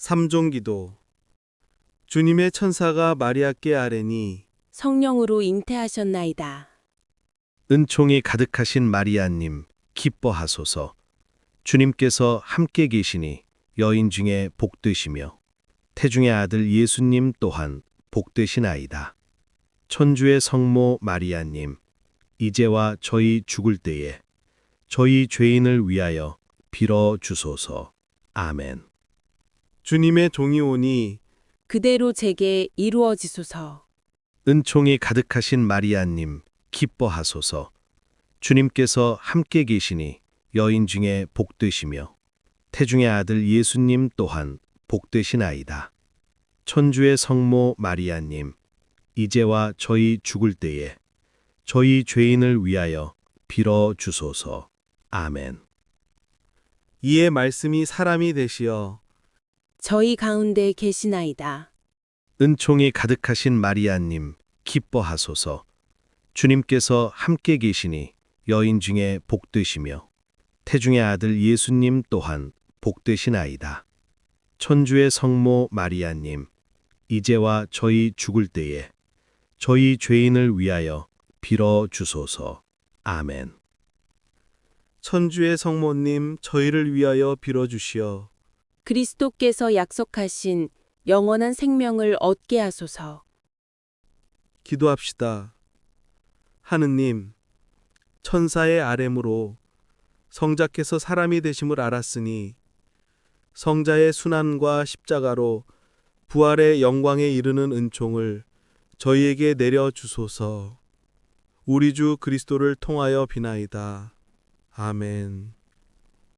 삼종기도 주님의 천사가 마리아께 아뢰니 성령으로 잉태하셨나이다. 은총이 가득하신 마리아님, 기뻐하소서. 주님께서 함께 계시니 여인 중에 복되시며 태중의 아들 예수님 또한 복되시나이다. 천주의 성모 마리아님, 이제와 저희 죽을 때에 저희 죄인을 위하여 빌어 주소서. 아멘. 주님의 종이 오니 그대로 제게 이루어지소서. 은총이 가득하신 마리아님, 기뻐하소서. 주님께서 함께 계시니 여인 중에 복되시며 태중의 아들 예수님 또한 복되시나이다. 천주의 성모 마리아님, 이제와 저희 죽을 때에 저희 죄인을 위하여 빌어 주소서. 아멘. 이에 말씀이 사람이 되시어 저희 가운데 계시나이다. 은총이 가득하신 마리아님, 기뻐하소서. 주님께서 함께 계시니 여인 중에 복되시며 태중의 아들 예수님 또한 복되시나이다. 천주의 성모 마리아님, 이제와 저희 죽을 때에 저희 죄인을 위하여 빌어 주소서. 아멘. 천주의 성모님 저희를 위하여 빌어 주시어 그리스도께서 약속하신 영원한 생명을 얻게 하소서. 기도합시다. 하느님, 천사의 아뢰므로 성자께서 사람이 되심을 알았으니 성자의 순환과 십자가로 부활의 영광에 이르는 은총을 저희에게 내려 주소서. 우리 주 그리스도를 통하여 비나이다. 아멘.